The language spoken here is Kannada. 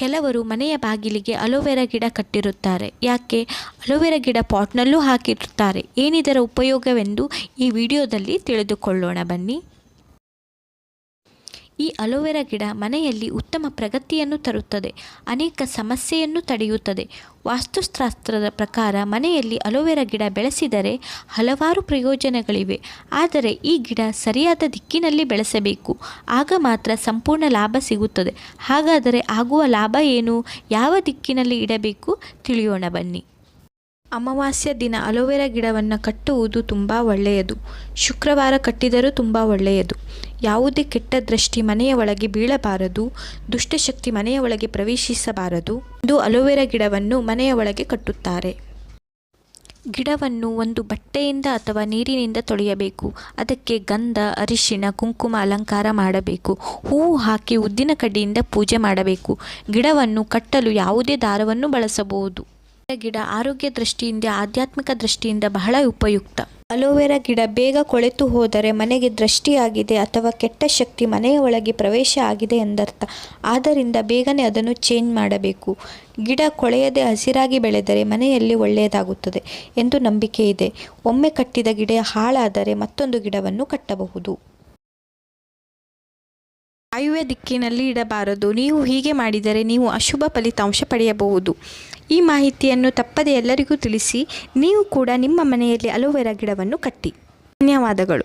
ಕೆಲವರು ಮನೆಯ ಬಾಗಿಲಿಗೆ ಅಲೋವೆರಾ ಗಿಡ ಕಟ್ಟಿರುತ್ತಾರೆ. ಯಾಕೆ? ಅಲೋವೆರಾ ಗಿಡ ಪಾಟ್ನಲ್ಲೂ ಹಾಕಿರುತ್ತಾರೆ. ಏನಿದರ ಉಪಯೋಗವೆಂದು ಈ ವಿಡಿಯೋದಲ್ಲಿ ತಿಳಿದುಕೊಳ್ಳೋಣ ಬನ್ನಿ. ಈ ಅಲೋವೆರಾ ಗಿಡ ಮನೆಯಲ್ಲಿ ಉತ್ತಮ ಪ್ರಗತಿಯನ್ನು ತರುತ್ತದೆ, ಅನೇಕ ಸಮಸ್ಯೆಯನ್ನು ತಡೆಯುತ್ತದೆ. ವಾಸ್ತುಶಾಸ್ತ್ರದ ಪ್ರಕಾರ ಮನೆಯಲ್ಲಿ ಅಲೋವೆರಾ ಗಿಡ ಬೆಳೆಸಿದರೆ ಹಲವಾರು ಪ್ರಯೋಜನಗಳಿವೆ, ಆದರೆ ಈ ಗಿಡ ಸರಿಯಾದ ದಿಕ್ಕಿನಲ್ಲಿ ಬೆಳೆಸಬೇಕು, ಆಗ ಮಾತ್ರ ಸಂಪೂರ್ಣ ಲಾಭ ಸಿಗುತ್ತದೆ. ಹಾಗಾದರೆ ಆಗುವ ಲಾಭ ಏನು, ಯಾವ ದಿಕ್ಕಿನಲ್ಲಿ ಇಡಬೇಕು ತಿಳಿಯೋಣ ಬನ್ನಿ. ಅಮಾವಾಸ್ಯ ದಿನ ಅಲೋವೆರಾ ಗಿಡವನ್ನು ಕಟ್ಟುವುದು ತುಂಬ ಒಳ್ಳೆಯದು, ಶುಕ್ರವಾರ ಕಟ್ಟಿದರೂ ತುಂಬ ಒಳ್ಳೆಯದು. ಯಾವುದೇ ಕೆಟ್ಟ ದೃಷ್ಟಿ ಮನೆಯ ಒಳಗೆ ಬೀಳಬಾರದು ದುಷ್ಟಶಕ್ತಿ ಮನೆಯ ಒಳಗೆ ಪ್ರವೇಶಿಸಬಾರದು ಎಂದು ಅಲೋವೆರಾ ಗಿಡವನ್ನು ಮನೆಯ ಒಳಗೆ ಕಟ್ಟುತ್ತಾರೆ. ಗಿಡವನ್ನು ಒಂದು ಬಟ್ಟೆಯಿಂದ ಅಥವಾ ನೀರಿನಿಂದ ತೊಳೆಯಬೇಕು. ಅದಕ್ಕೆ ಗಂಧ ಅರಿಶಿನ ಕುಂಕುಮ, ಅಲಂಕಾರ ಮಾಡಬೇಕು. ಹೂವು ಹಾಕಿ ಉದ್ದಿನ ಕಡ್ಡಿಯಿಂದ ಪೂಜೆ ಮಾಡಬೇಕು. ಗಿಡವನ್ನು ಕಟ್ಟಲು ಯಾವುದೇ ದಾರವನ್ನು ಬಳಸಬಹುದು. ಗಿಡ ಆರೋಗ್ಯ ದೃಷ್ಟಿಯಿಂದ, ಆಧ್ಯಾತ್ಮಿಕ ದೃಷ್ಟಿಯಿಂದ ಬಹಳ ಉಪಯುಕ್ತ. ಅಲೋವೆರಾ ಗಿಡ ಬೇಗ ಕೊಳೆತು ಹೋದರೆ ಮನೆಗೆ ದೃಷ್ಟಿಯಾಗಿದೆ ಅಥವಾ ಕೆಟ್ಟ ಶಕ್ತಿ ಮನೆಯ ಒಳಗೆ ಪ್ರವೇಶ ಆಗಿದೆ ಎಂದರ್ಥ. ಆದ್ದರಿಂದ ಬೇಗನೆ ಅದನ್ನು ಚೇಂಜ್ ಮಾಡಬೇಕು. ಗಿಡ ಕೊಳೆಯದೆ ಹಸಿರಾಗಿ ಬೆಳೆದರೆ ಮನೆಯಲ್ಲಿ ಒಳ್ಳೆಯದಾಗುತ್ತದೆ ಎಂದು ನಂಬಿಕೆ ಇದೆ. ಒಮ್ಮೆ ಕಟ್ಟಿದ ಗಿಡ ಹಾಳಾದರೆ ಮತ್ತೊಂದು ಗಿಡವನ್ನು ಕಟ್ಟಬಹುದು. ವಾಯುವ್ಯ ದಿಕ್ಕಿನಲ್ಲಿ ಇಡಬಾರದು. ನೀವು ಹೀಗೆ ಮಾಡಿದರೆ ನೀವು ಅಶುಭ ಫಲಿತಾಂಶ ಪಡೆಯಬಹುದು. ಈ ಮಾಹಿತಿಯನ್ನು ತಪ್ಪದೆ ಎಲ್ಲರಿಗೂ ತಿಳಿಸಿ ನೀವು ಕೂಡ ನಿಮ್ಮ ಮನೆಯಲ್ಲಿ ಅಲೋವೆರಾ ಗಿಡವನ್ನು ಕಟ್ಟಿ. ಧನ್ಯವಾದಗಳು.